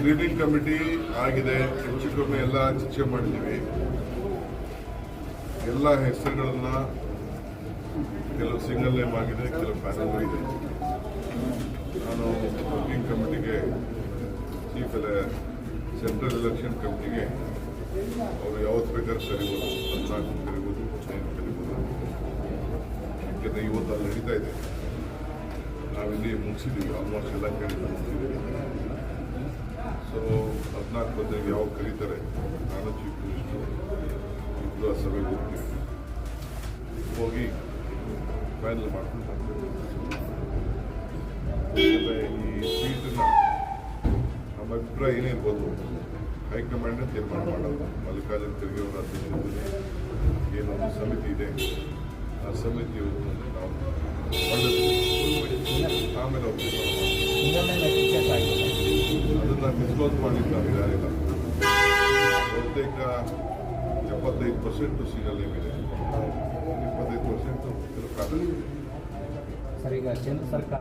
Screening committee ಆಗಿದೆ. ಹೆಚ್ಚು ಕಮ್ಮಿ ಎಲ್ಲ ಚರ್ಚೆ ಮಾಡಿದ್ದೀವಿ. ಎಲ್ಲ ಹೆಸರುಗಳನ್ನ ಕೆಲವು ಸಿಂಗಲ್ ನೇಮ್ ಆಗಿದೆ, ಕೆಲವು ಪ್ಯಾನಲ್ ಇದೆ. ನಾನು ವರ್ಕಿಂಗ್ ಕಮಿಟಿಗೆ ಚೀಫ್ ಎಲೆ ಸೆಂಟ್ರಲ್ ಎಲೆಕ್ಷನ್ ಕಮಿಟಿಗೆ ಅವರು ಯಾವತ್ತು ಬೇಕಾದ್ರೆ ಕರಿಬೋದು ಹದಿನಾಲ್ಕು ಕರಿಬೋದು ಹದಿನೈದು ಕರಿಬೋದು. ಯಾಕೆಂದರೆ ಇವತ್ತು ಅಲ್ಲಿ ನಡೀತಾ ಇದೆ. ನಾವಿಲ್ಲಿ ಮುಗಿಸಿದ್ದೀವಿ ಆಲ್ಮೋಸ್ಟ್ ಎಲ್ಲ ಕೇಳಿ ಮುಗಿಸಿದ್ದೀವಿ ಹದಿನಾಲ್ಕು ಹದಿನೈದು ಯಾವಾಗ ಕರೀತಾರೆ ನಾನು ಚೀಫ್ ಮಿನಿಸ್ಟರ್ ಇಬ್ಬರು ಆ ಸಭೆಗೆ ಹೋಗ್ತೀವಿ ಹೋಗಿ ಫೈನಲ್ ಮಾಡ್ಕೊಂಡು ಬರ್ತೀವಿ ಈ ಸೀಟನ್ನ ನಮ್ಮ ಅಭಿಪ್ರಾಯ ಏನೇ ಇರ್ಬೋದು ಹೈಕಮಾಂಡ್ ತೀರ್ಮಾನ ಮಾಡೋದು ಮಲ್ಲಿಕಾರ್ಜುನ ಖರ್ಗೆ ಅವರ ಅಧ್ಯಕ್ಷತೆಯಲ್ಲಿ ಏನೊಂದು ಸಮಿತಿ ಇದೆ ಆ ಸಮಿತಿ ಇವತ್ತು ನಾವು ಆಮೇಲೆ ಅವ್ರು ತೀರ್ಮಾನ ಮಾಡ್ತೀವಿ ಅದನ್ನ ಡಿಸ್ಕ್ಲೋಸ್ ಮಾಡಿದ್ದಾರೆ, ಯಾರಿಲ್ಲ. ಬಹುತೇಕ ಎಪ್ಪತ್ತೈದು ಪರ್ಸೆಂಟು ಸಿಗಲ್ಲ ಇದೆ ಇಪ್ಪತ್ತೈದು ಪರ್ಸೆಂಟು ಸರ್, ಈಗ ಕೇಂದ್ರ ಸರ್ಕಾರ